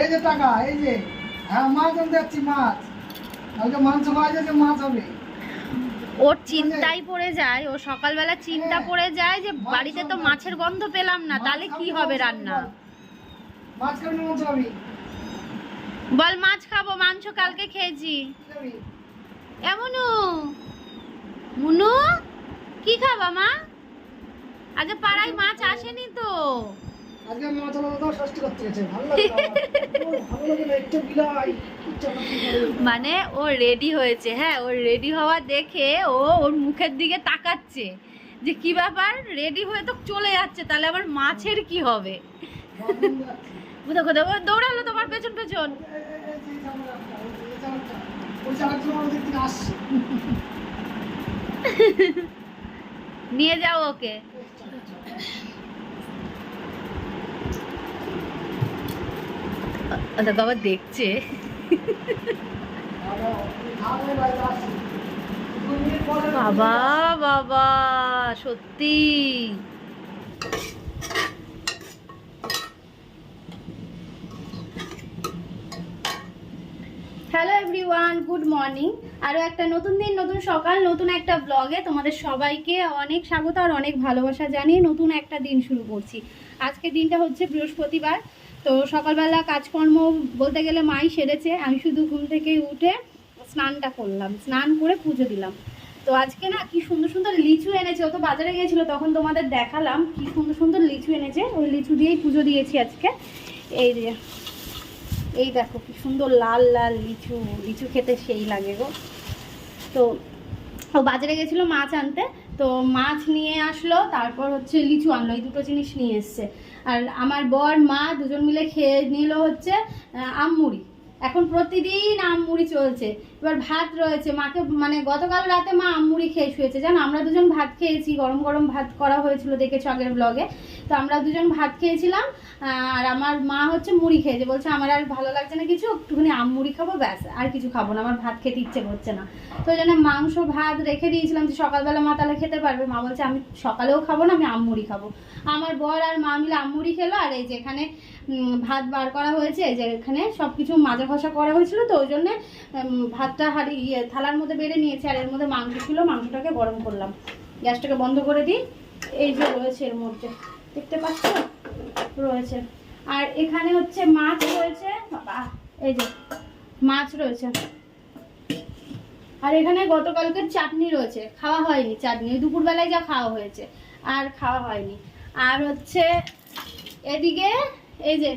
এই যে টাকা এই যে হ্যাঁ মাছ আমি দেখছি মাছ। কালকে মাংস খাওয়া যাচ্ছে মাছ হবে। ওর চিন্তাই পড়ে যায় ও সকালবেলা চিন্তা পড়ে যায় যে বাড়িতে তো মাছের গন্ধ পেলাম না তাহলে কি হবে রান্না? মাছ খাবি মাংস খাবি বল মাছ খাব মাংস কালকে খেয়েছি। এমনু মুনু কি খাবা মা? আগে পাড়ায় মাছ আসেনি তো। আজকে ষষ্ঠী করতে গেছে ভালো। মানে ও রেডি হয়েছে হ্যাঁ ও রেডি হওয়া দেখে ও ওর মুখের দিকে তাকাচ্ছে। যে কি ব্যাপার? রেডি হয়ে তো চলে যাচ্ছে তাহলে আবার মাছের কি হবে? দৌড়ালো তোমার পেছন পেছন। এই, এই, এই, এই চালাকটা, ওই চালাকটা। ওই চালাকটা আমার দিক থেকে আসছে নিয়ে যাও ওকে ও দেখো দেখছে। বাবা বাবা, সত্যি। হ্যালো এভরিওয়ান গুড মর্নিং আরও একটা নতুন দিন, নতুন সকাল, নতুন একটা ব্লগে তোমাদের সবাইকে অনেক স্বাগত আর অনেক ভালোবাসা জানিয়ে নতুন একটা দিন শুরু করছি। আজকে দিনটা হচ্ছে বৃহস্পতিবার তো সকালবেলা কাজকর্ম বলতে গেলে মাই সেরেছে, আমি শুধু ঘুম থেকে উঠে স্নানটা করলাম। স্নান করে পুজো দিলাম। তো আজকে না কি সুন্দর সুন্দর লিচু এনেছে, ও তো বাজারে গিয়েছিল, তখন তোমাদের দেখালাম কি সুন্দর সুন্দর লিচু এনেছে, ওই লিচু দিয়েই পুজো দিয়েছি আজকে। এই যে, এই দেখো কি সুন্দর লাল লাল লিচু লিচু খেতে সেই লাগে গো। তো ও বাজারে গেছিল মাছ আনতে তো মাছ নিয়ে আসলো, তারপর হচ্ছে লিচু আনলো, এই দুটো জিনিস নিয়ে এসছে। আর আমার বর, মা দুজন মিলে খেয়ে নিল হচ্ছে আমমুড়ি এখন প্রতিদিন আমমুড়ি চলছে। এবার ভাত রয়েছে। মাকে মানে গতকাল রাতে মা আমমুড়ি খেয়ে শুয়েছে। জানো, আমরা দুজন ভাত খেয়েছি, গরম গরম ভাত করা হয়েছিল, দেখেছ আগের ব্লগে তো আমরা দুজন ভাত খেয়েছিলাম, আর আমার মা হচ্ছে মুড়ি খেয়েছে। বলছে, আমার আর ভালো লাগছে না কিছু, একটুখানি আম মুড়ি খাব, ব্যাস, আর কিছু খাব না, আমার ভাত খেতে ইচ্ছে করছে না। তো ওই জন্য মাংস, ভাত রেখে দিয়েছিলাম যে সকালবেলা মা তাহলে খেতে পারবে। মা বলছে, আমি সকালেও খাব না, আমি আম মুড়ি খাব। আমার বর আর মা মিলে আম মুড়ি খেলো, আর এই যেখানে ভাত বার করা হয়েছে, এই যে এখানে সব কিছু মাজা ঘষা করা হয়েছিল, তো ওই জন্যে ভাতটা হাড়ি ইয়ে থালার মধ্যে বেড়ে নিয়েছে, আর এর মধ্যে মাংস ছিল, মাংসটাকে গরম করলাম। গ্যাসটাকে বন্ধ করে দিই, এই যে রয়েছে এর মধ্যে। দেখতে পাচ্ছ? রয়েছে। আর এখানে হচ্ছে মাছ রয়েছে। এই যে, মাছ রয়েছে। আর এখানে গতকালকের চাটনি রয়েছে। খাওয়া হয়নি চাটনি, ওই দুপুরবেলায় যা খাওয়া হয়েছে। আর খাওয়া হয়নি। আর হচ্ছে এদিকে, এই যে,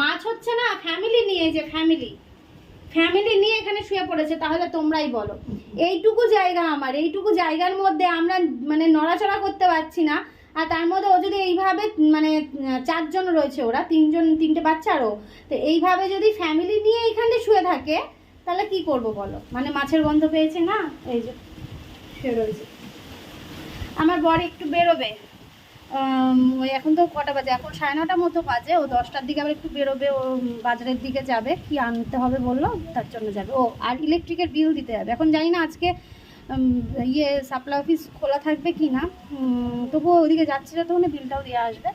মাছ হচ্ছে না ফ্যামিলি নিয়ে, এই যে ফ্যামিলি ফ্যামিলি নিয়ে এখানে শুয়ে পড়েছে, তাহলে তোমরাই বলো। এইটুকু জায়গা আমার, এইটুকু জায়গার মধ্যে আমরা মানে নড়াচড়া করতে পারছি না। আর তার মধ্যে ও যদি এইভাবে মানে চারজন রয়েছে ওরা, তিনজন, তিনটে বাচ্চারও তো এইভাবে যদি ফ্যামিলি নিয়ে এখানে শুয়ে থাকে, তাহলে কি করব বলো? মানে মাছের গন্ধ পেয়েছে না? এই যে, শুয়ে রয়েছে। আমার বর একটু বেরোবে। ওই এখন তো কটা বাজে? এখন সাড়ে নটার মতো বাজে। ও দশটার দিকে আবার একটু বেরোবে, ও বাজারের দিকে যাবে। কি আনতে হবে বলল? তার জন্য যাবে। ও, আর ইলেকট্রিকের বিল দিতে যাবে। এখন জানি না আজকে ইয়ে সাপ্লাই অফিস খোলা থাকবে কি না তবুও ওদিকে যাচ্ছে যতক্ষণ বিলটাও দিয়ে আসবে,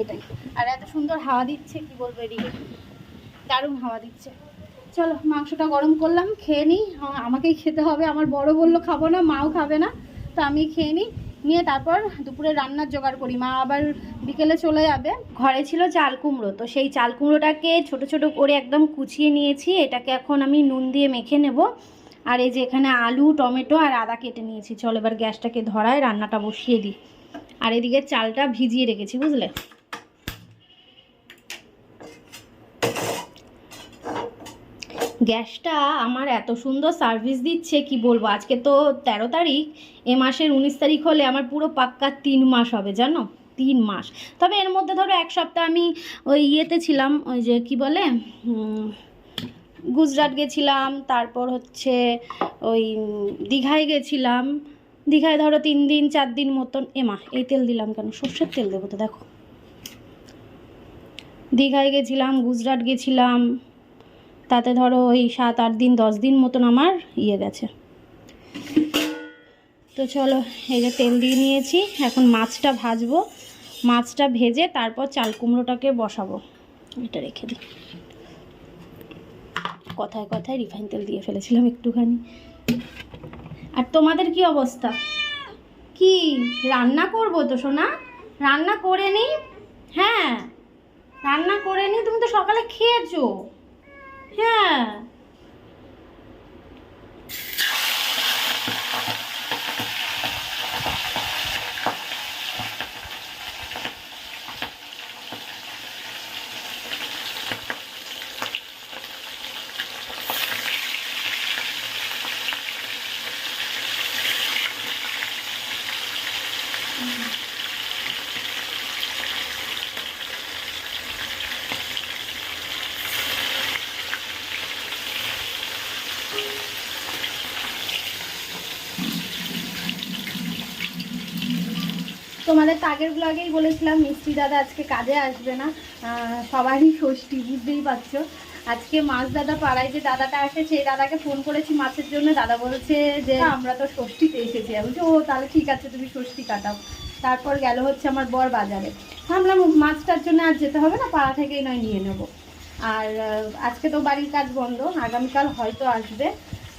এটাই। আর এত সুন্দর হাওয়া দিচ্ছে, কি বলব এদিকে? দারুণ হাওয়া দিচ্ছে। চলো, মাংসটা গরম করলাম, খেয়ে নিই। আমাকেই খেতে হবে, আমার বড় বলল খাব না, মাও খাবে না, তো আমি খেয়ে নিই। নিয়ে তারপর দুপুরে রান্নার জোগাড় করি। মা আবার বিকেলে চলে যাবে। ঘরে ছিল চাল কুমড়ো, তো সেই চাল কুমড়োটাকে ছোটো ছোটো করে একদম কুচিয়ে নিয়েছি। এটাকে এখন আমি নুন দিয়ে মেখে নেব। আর এই যে এখানে আলু, টমেটো আর আদা কেটে নিয়েছি। চলো এবার গ্যাসটাকে ধরায় রান্নাটা বসিয়ে দিই। আর এদিকে চালটা ভিজিয়ে রেখেছি, বুঝলে? গ্যাসটা আমার এত সুন্দর সার্ভিস দিচ্ছে, কি বলব? আজকে তো তেরো তারিখ, এ মাসের উনিশ তারিখ হলে আমার পুরো পাক্কা তিন মাস হবে, জানো? তিন মাস। তবে এর মধ্যে ধরো এক সপ্তাহ আমি ওই ইয়েতে ছিলাম, ওই যে কি বলে গুজরাট গেছিলাম, তারপর হচ্ছে ওই দীঘায় গেছিলাম। দীঘায় ধরো তিন দিন, চার দিন মতন এমা এই তেল দিলাম কেন? সর্ষের তেল দেবো তো, দেখো। দীঘায় গেছিলাম, গুজরাট গেছিলাম, তাতে ধরো ওই সাত, আট দিন, দশ দিন মতন আমার ইয়ে গেছে। তো চলো, এই যে তেল দিয়ে নিয়েছি, এখন মাছটা ভাজবো। মাছটা ভেজে তারপর চাল কুমড়োটাকে বসাবো। এটা রেখে দিই। কথায় কথায় রিফাইন তেল দিয়ে ফেলেছিলাম একটুখানি। আর তোমাদের কি অবস্থা? কি? রান্না করব তো, সোনা? রান্না করে নি? হ্যাঁ। রান্না করে নি, তুমি তো সকালে খেয়েছো। হ্যাঁ। তোমাদের আগের ব্লগেই বলেছিলাম, মিষ্টি দাদা আজকে কাজে আসবে না। সবারই ষষ্ঠী, বুঝতেই পারছ। আজকে মাছ দাদা পাড়ায় যে দাদাটা আসে, সেই দাদাকে ফোন করেছি মাছের জন্য। দাদা বলেছে যে আমরা তো ষষ্ঠীতে এসেছি। আমি বলছি, ও, তাহলে ঠিক আছে, তুমি ষষ্ঠী কাটাও। তারপর গেল হচ্ছে আমার বর বাজারে। ভাবলাম মাছটার জন্য আর যেতে হবে না, পাড়া থেকেই নয়, নিয়ে নেব। আর আজকে তো বাড়ির কাজ বন্ধ, আগামীকাল হয়তো আসবে।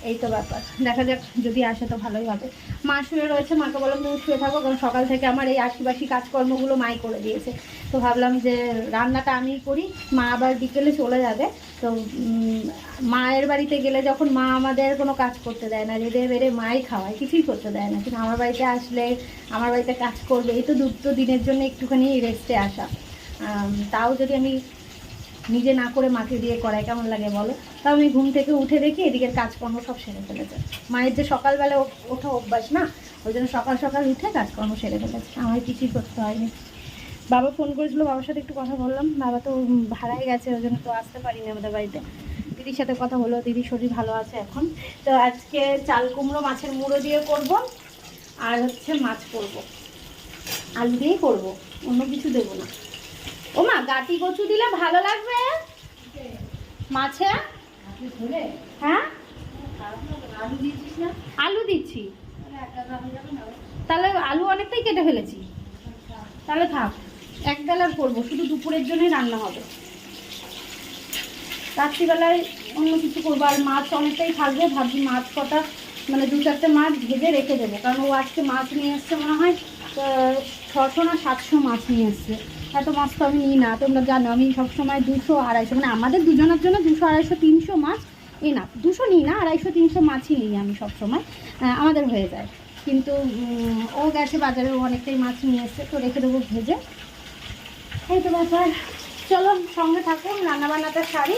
এই তো ব্যাপার। দেখা যাক, যদি আসে তো ভালোই হবে। মা শুয়ে রয়েছে, মাকে বললাম, তুমি শুয়ে থাকো, কারণ সকাল থেকে আমার এই আশিবাসি কাজকর্মগুলো মাই করে দিয়েছে। তো ভাবলাম যে রান্নাটা আমিই করি, মা আবার বিকেলে চলে যাবে। তো মায়ের বাড়িতে গেলে যখন মা আমাদের কোনো কাজ করতে দেয় না, রেঁধে বেড়ে মাই খাওয়ায়, কিছুই করতে দেয় না। কিন্তু আমার বাড়িতে আসলে, আমার বাড়িতে কাজ করবে, এই তো দুটো দিনের জন্য একটুখানি রেস্টে আসা। তাও যদি আমি নিজে না করে মাকে দিয়ে করায়, কেমন লাগে বলো? তাও আমি ঘুম থেকে উঠে দেখি এদিকের কাজকর্ম সব সেরে ফেলেছে। মায়ের যে সকালবেলা ওঠা অভ্যাস না, ওই জন্য সকাল সকাল উঠে কাজকর্ম সেরে ফেলেছে। আমার কিছুই করতে হয়নি। বাবা ফোন করেছিল, বাবার সাথে একটু কথা বললাম। বাবা তো ভাড়ায় গেছে, ওই জন্য তো আসতে পারিনি আমাদের বাড়িতে। দিদির সাথে কথা হলো, দিদির শরীর ভালো আছে এখন। তো আজকে চাল কুমড়ো মাছের মুড়ো দিয়ে করব, আর হচ্ছে মাছ করব। আলু দিয়েই করব, অন্য কিছু দেবো না। ও মা, গাটি কচু দিলে ভালো লাগবে? মাছে? হ্যাঁ? আলু দিচ্ছি। তাহলে আলু অনেকটাই কেটে ফেলেছি। তাহলে থাক, এক বেলার করব, শুধু দুপুরের জন্যই রান্না হবে। রাত্রিবেলায় অন্য কিছু করব, আর মাছ অনেকটাই থাকবে, ভাবছি মাছ কটা মানে দু চারটে মাছ ভেজে রেখে দেবো। কারণ ও আজকে মাছ নিয়ে এসছে মনে হয় ছশো না সাতশো মাছ নিয়ে এসছে। এত মাছ তো আমি নিই না, তোমরা জানো, আমি সবসময় দুশো আড়াইশো মানে আমাদের দুজনের জন্য দুশো আড়াইশো তিনশো মাছ এ না, দুশো নিই না, আড়াইশো তিনশো মাছই নিই আমি সবসময় আমাদের হয়ে যায়। কিন্তু ও গেছে বাজারে, ও অনেকটাই মাছ নিয়ে এসছে, তো রেখে দেবো ভেজে। এই তো ব্যাপার চলো সঙ্গে থাকুন, রান্নাবান্নাটা শাড়ি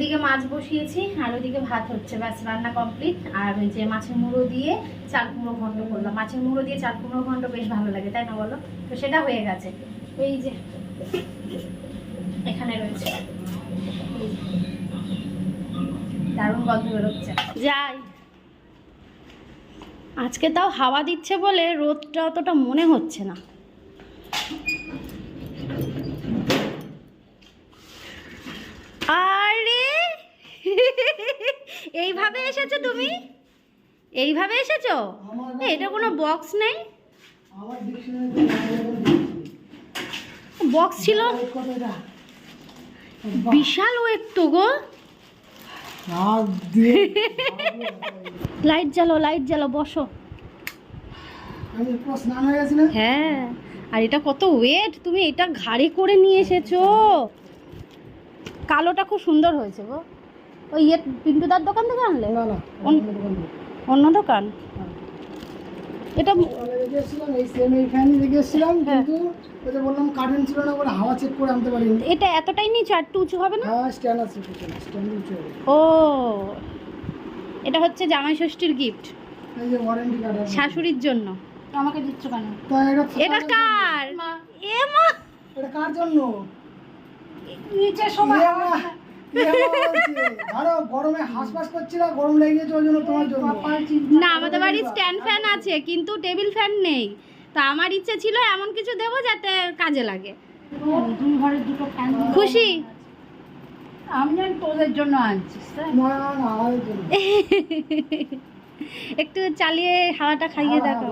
এদিকে মাছ বসিয়েছি, আর ওইদিকে ভাত হচ্ছে। ব্যাস, রান্না কমপ্লিট আর ওই যে মাছের মুড়ো দিয়ে চাল কুমড়ো ঘন্ট করলাম। মাছের মুড়ো দিয়ে চাল কুমড়ো ঘন্ট বেশ ভালো লাগে, তাই না বলো? তো সেটা হয়ে গেছে। এই যে, এখানে রয়েছে। দারুণ গন্ধ বেরোচ্ছে। যাই। আজকে তাও হাওয়া দিচ্ছে বলে রোদটা অতটা মনে হচ্ছে না। আরে এইভাবে এসেছ তুমি? এইভাবে এসেছ? এটা কোনো বক্স নেই? বক্স ছিল? বিশাল ওয়েট তো গো। লাইট জ্বালো লাইট জ্বালো, বসো। হ্যাঁ আর এটা কত ওয়েট তুমি এটা ঘাড়ে করে নিয়ে এসেছ। কালোটা খুব সুন্দর হয়েছে গো। ওই ইয়ে পিন্টুদার দোকান থেকে আনলে? না না অন্য- দোকান। এটা হ্যাঁ। কিন্তু ওই যে বললাম কারেন্ট ছিল না বলে হাওয়া চেক করে আনতে পারিনি। এটা এতটাই নিচু আর একটু উঁচু হবে না? হ্যাঁ স্ট্যান্ড আছে স্ট্যান্ড উঁচু ও এটা হচ্ছে জামাই ষষ্ঠীর গিফট এই যে ওয়ারেন্টি কার্ড শাশুড়ির জন্য। আমাকে দিচ্ছ কেন? এটা এটা কার? এ মা! এটা কার জন্য? নিচে সবাই না আমাদের বাড়ি স্ট্যান্ড ফ্যান আছে কিন্তু টেবিল ফ্যান নেই। তা আমার ইচ্ছে ছিল এমন কিছু দেবো যাতে কাজে লাগে। দুই ঘরের দুটো ফ্যান খুশি? তোদের জন্য আনছিস একটু চালিয়ে হাওয়াটা খাইয়ে দেখো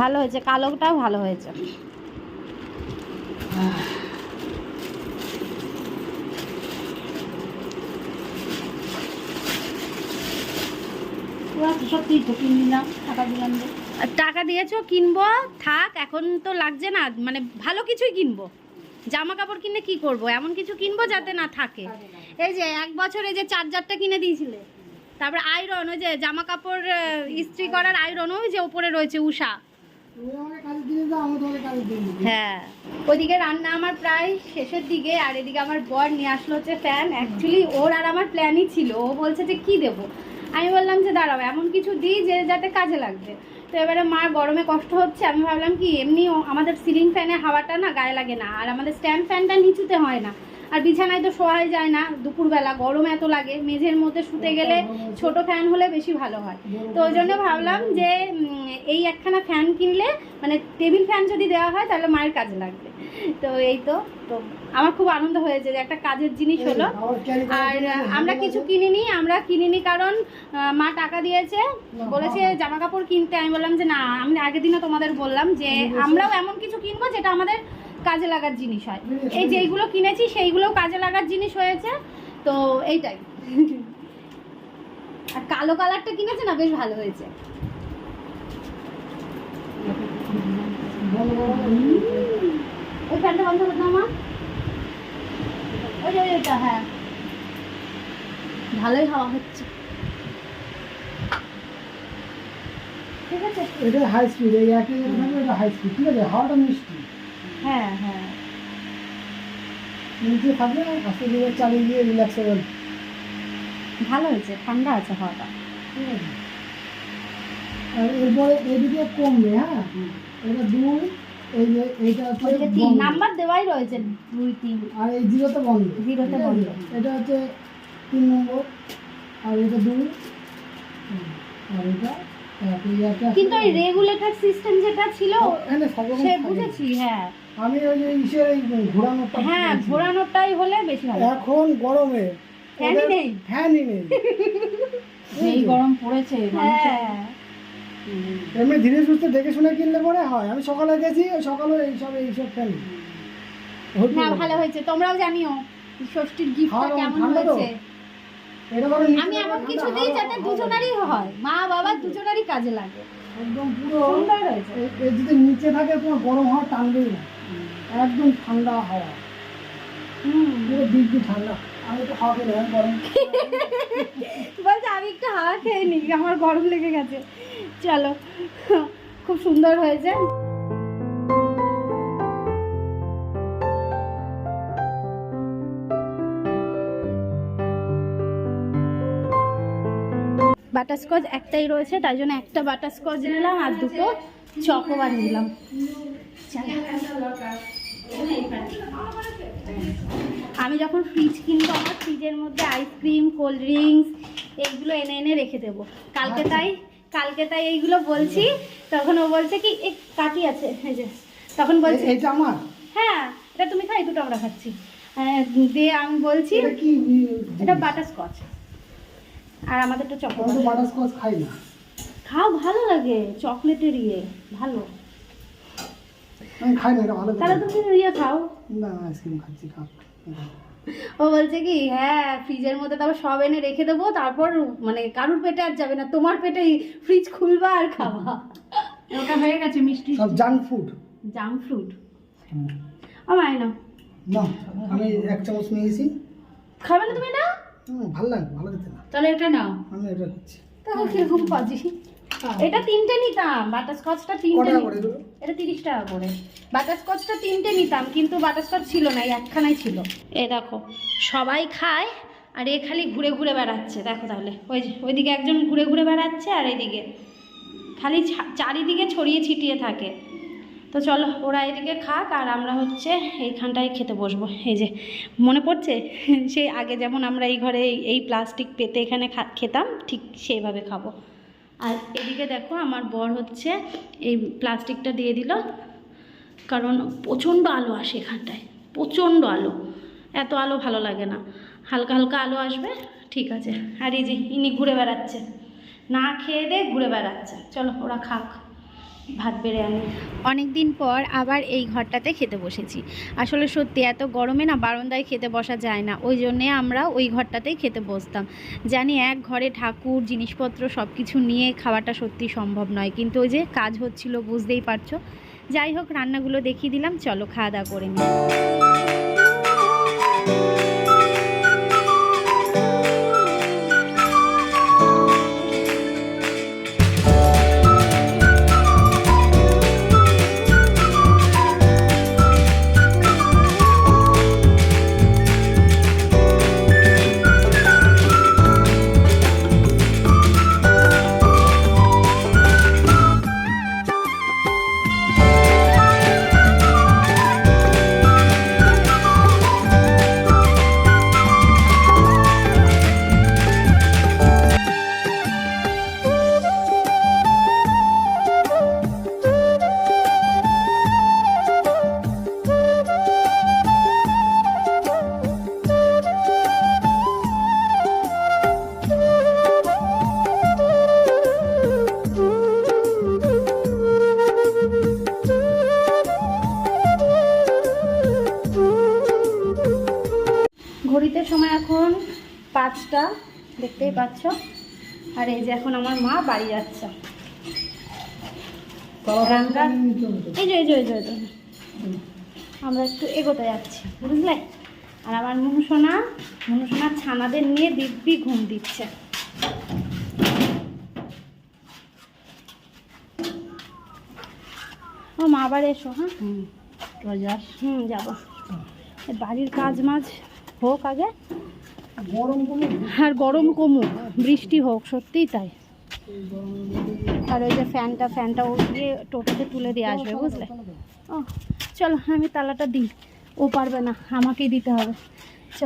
ভালো হয়েছে কালোটাও ভালো হয়েছে তোরা তো সত্যিই তো কিনে নিলাম টাকা দিয়েছ, কিনবো, থাক, এখন তো লাগছে না মানে ভালো কিছুই কিনবো। জামা কাপড় কিনে কি করব? এমন কিছু কিনবো যাতে না থাকে। এই যে, এক বছরে যে চার্জারটা কিনে দিয়েছিলে। তারপরে আয়রন ওই যে জামা কাপড় ইস্ত্রি করার আয়রন ওই যে ওপরে রয়েছে উষা হ্যাঁ। রান্না আমার প্রায় শেষের দিকে, আর এদিকে আমার বর নিয়ে আসলো হচ্ছে ফ্যান অ্যাকচুয়ালি ওর আর আমার প্ল্যানই ছিল। ও বলছে যে, কি দেবো? আমি বললাম যে, দাঁড়াও, এমন কিছু দিই যে, যাতে কাজে লাগবে। তো এবারে মার গরমে কষ্ট হচ্ছে। আমি ভাবলাম কি, এমনি আমাদের সিলিং ফ্যানে হাওয়াটা না গায়ে লাগে না। আর আমাদের স্ট্যান্ড ফ্যানটা নিচুতে হয় না। আর বিছানায় তো শোয়াই যায় না দুপুরবেলা। গরম এত লাগে মেঝের মধ্যে শুতে গেলে ছোট ফ্যান হলে বেশি ভালো হয়। তো ওই জন্য ভাবলাম যে এই একখানা ফ্যান কিনলে মানে টেবিল ফ্যান যদি দেওয়া হয় তাহলে মায়ের কাজে লাগবে। তো এই তো তো আমার খুব আনন্দ হয়েছে যে একটা কাজের জিনিস হলো। আর আমরা কিছু কিনিনি আমরা কিনিনি কারণ মা টাকা দিয়েছে। বলেছে জামা কাপড় কিনতে। আমি বললাম যে না আমি আগের দিনও তোমাদের বললাম যে আমরাও এমন কিছু কিনবো যেটা আমাদের কাজে লাগার জিনিস হয়। এই যেইগুলো কিনেছি, সেইগুলো কাজে লাগার জিনিস হয়েছে। তো এইটাই। আর কালো কালারটা কিনেছে না? বেশ ভালো হয়েছে। ওইটা হ্যাঁ। ভালোই হাওয়া হচ্ছে। ঠিক আছে? এটা হাই স্পিড এই একই হাই স্পিড ঠিক আছে? হাওয়াটা মিষ্টি। হ্যাঁ হ্যাঁ। থাকবে চালিয়ে গিয়ে ভালো হয়েছে ঠান্ডা আছে হাওয়াটা। আর এরপরে এদিকে কমবে হ্যাঁ? এটা দুই এই যে এইটা হচ্ছে তিন বন্ধ। নাম্বার দেওয়াই রয়েছে দুই তিন। আর এই জিরোতে বন্ধ। জিরোতে বন্ধ। এটা হচ্ছে তিন নম্বর। আর এটা দুই। আর কিন্তু ওই রেগুলেটর সিস্টেম যেটা ছিল সে বুঝেছি হ্যাঁ। আমি ওই যে ইসের এই ঘোরানোটা হ্যাঁ ঘোরানোটাই হলে বেশি ভালো। এখন গরমে ফ্যানই নেই। ফ্যানই নেই। যেই গরম পড়েছে হ্যাঁ। এমনি ধীরে সুস্থে দেখে শুনে কিনলে পরে হয়। আমি সকালে গেছি সকালে এইসব এইসব ফ্যান। না ভালো হয়েছে। তোমরাও জানিও ষষ্ঠীর গিফটটা কেমন হয়েছে? আমি এমন কিছু দিই যাতে দুজনারই হয়। মা বাবা দুজনারই কাজে লাগে। একদম পুরো সুন্দর হয়েছে। যদি নিচে থাকে তোমার গরম হাওয়া টানবেই না। একদম ঠান্ডা হাওয়া। হুম। পুরো দিব্যি ঠান্ডা। আমি তো হাওয়া খেলে গরম। বলছে আমি একটু হাওয়া খেয়ে নিই আমার গরম লেগে গেছে। চলো খুব সুন্দর হয়েছে। বাটারস্কচ একটাই রয়েছে তাই জন্য একটা বাটারস্কচ নিলাম আর দুটো চকোবার নিলাম আমি যখন ফ্রিজ কিনবো আমার ফ্রিজের মধ্যে আইসক্রিম কোল্ড ড্রিঙ্কস এইগুলো এনে এনে রেখে দেবো। কালকে তাই কালকে তাই এইগুলো বলছি তখন ও বলছে কি এক কাটি আছে। এই যে তখন বলছে এ- আমার? হ্যাঁ এটা তুমি খাই দুটো আমরা খাচ্ছি। দিয়ে আমি বলছি এটা বাটারস্কচ আর আমাদের আমি তো চকোবার বাটারস্কচ খাই না। খাও ভালো লাগে চকলেটের ইয়ে ভালো। আমি খাই না এটা ভালো তাহলে তুমি ইয়ে খাও। না আইসক্রিম খাচ্ছি খাও। ও বলছে কি হ্যাঁ ফ্রিজের মধ্যে তারপর সব এনে রেখে দেবো তারপর মানে কারুর পেটে আর যাবে না তোমার পেটেই ফ্রিজ খুলবা আর খাবা। ওটা হয়ে গেছে মিষ্টি। সব জাঙ্ক ফুড। জাম ফ্রুট ও মাই না না আমি এক চামচ নিয়েছি। খাবে না তুমি না ভালো লাগে ভালো খেতে না। তাহলে এটা নাও। আমি এটা খাচ্ছি। তাহলে কীরকম পাজি? এটা তিনটে নিতাম বাটারস্কচটা তিনটে এটা তিরিশ টাকা করে। বাটারস্কচটা তিনটে নিতাম কিন্তু বাটারস্কচ ছিল না এই একখানাই ছিল। এ দেখো সবাই খায় আর এ খালি ঘুরে ঘুরে বেড়াচ্ছে। দেখো তাহলে ওই ওইদিকে একজন ঘুরে ঘুরে বেড়াচ্ছে আর এইদিকে। খালি চারিদিকে ছড়িয়ে ছিটিয়ে থাকে। তো চলো ওরা এদিকে খাক আর আমরা হচ্ছে এইখানটায় খেতে বসবো। এই যে মনে পড়ছে? সেই আগে যেমন আমরা এই ঘরে এই- প্লাস্টিক পেতে এখানে খেতাম ঠিক সেইভাবে খাব। আর এদিকে দেখো আমার বর হচ্ছে এই প্লাস্টিকটা দিয়ে দিল, কারণ প্রচণ্ড আলো আসে এখানটায়, প্রচণ্ড আলো, এত আলো ভালো লাগে না। হালকা হালকা আলো আসবে, ঠিক আছে। আর এই যে ইনি ঘুরে বেড়াচ্ছে, না খেয়ে দে, ঘুরে বেড়াচ্ছে। চলো, ওরা খাক। ভাত বেড়ে আনি। অনেক দিন পর আবার এই ঘরটাতে খেতে বসেছি। আসলে সত্যি এত গরমে না বারান্দায় খেতে বসা যায় না। ওই জন্যে আমরা ওই ঘরটাতেই খেতে বসতাম। জানি এক ঘরে ঠাকুর, জিনিসপত্র সব কিছু নিয়ে খাওয়াটা সত্যি সম্ভব নয়। কিন্তু ওই যে কাজ হচ্ছিল বুঝতেই পারছ। যাই হোক, রান্নাগুলো দেখিয়ে দিলাম। চলো খাওয়া দাওয়া করে নিই। পাঁচটা দেখতেই পাচ্ছ। আর এই যে এখন আমার মা বাড়ি যাচ্ছে। এই যে এই যে এই যে আমরা একটু এগোতে যাচ্ছি বুঝলে? আর আমার মনুসোনা মনুসোনা ছানাদের নিয়ে দিব্যি ঘুম দিচ্ছে। ও মা আবার এসো হ্যাঁ? হুম যাস। হুম যাব। বাড়ির কাজ মাঝ হোক আগে। আর গরম কমুক, বৃষ্টি হোক, সত্যিই তাই। আর ওই যে ফ্যানটা ফ্যানটা উঠিয়ে টোটোতে তুলে দিয়ে আসবে, বুঝলে? ও চলো, আমি তালাটা দিই। ও পারবে না, আমাকেই দিতে হবে।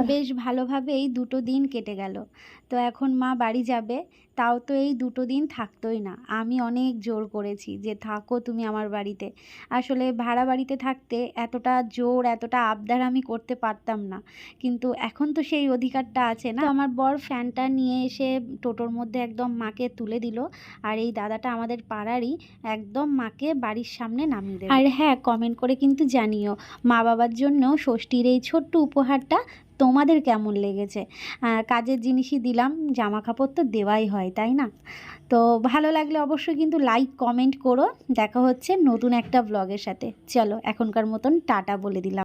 বেশ ভালোভাবেই দুটো দিন কেটে গেল। তো এখন মা বাড়ি যাবে তাও তো এই দুটো দিন থাকতোই না। আমি অনেক জোর করেছি যে থাকো তুমি আমার বাড়িতে। আসলে ভাড়া বাড়িতে থাকতে এতটা জোর এতটা আবদার আমি করতে পারতাম না। কিন্তু এখন তো সেই অধিকারটা আছে না। আমার বর ফ্যানটা নিয়ে এসে টোটোর মধ্যে একদম মাকে তুলে দিল। আর এই দাদাটা আমাদের পাড়ারই একদম মাকে বাড়ির সামনে নামিয়ে দেবে। আর হ্যাঁ কমেন্ট করে কিন্তু জানিও মা বাবার জন্য ষষ্ঠীর এই ছোট্ট উপহারটা তোমাদের কেমন লেগেছে? কাজের জিনিসই দিলাম জামা কাপড় তো দেওয়াই হয়, তাই না? তো ভালো লাগলে অবশ্যই কিন্তু লাইক কমেন্ট করো। দেখা হচ্ছে নতুন একটা ব্লগের সাথে। চলো, এখনকার মতন টাটা বলে দিলাম।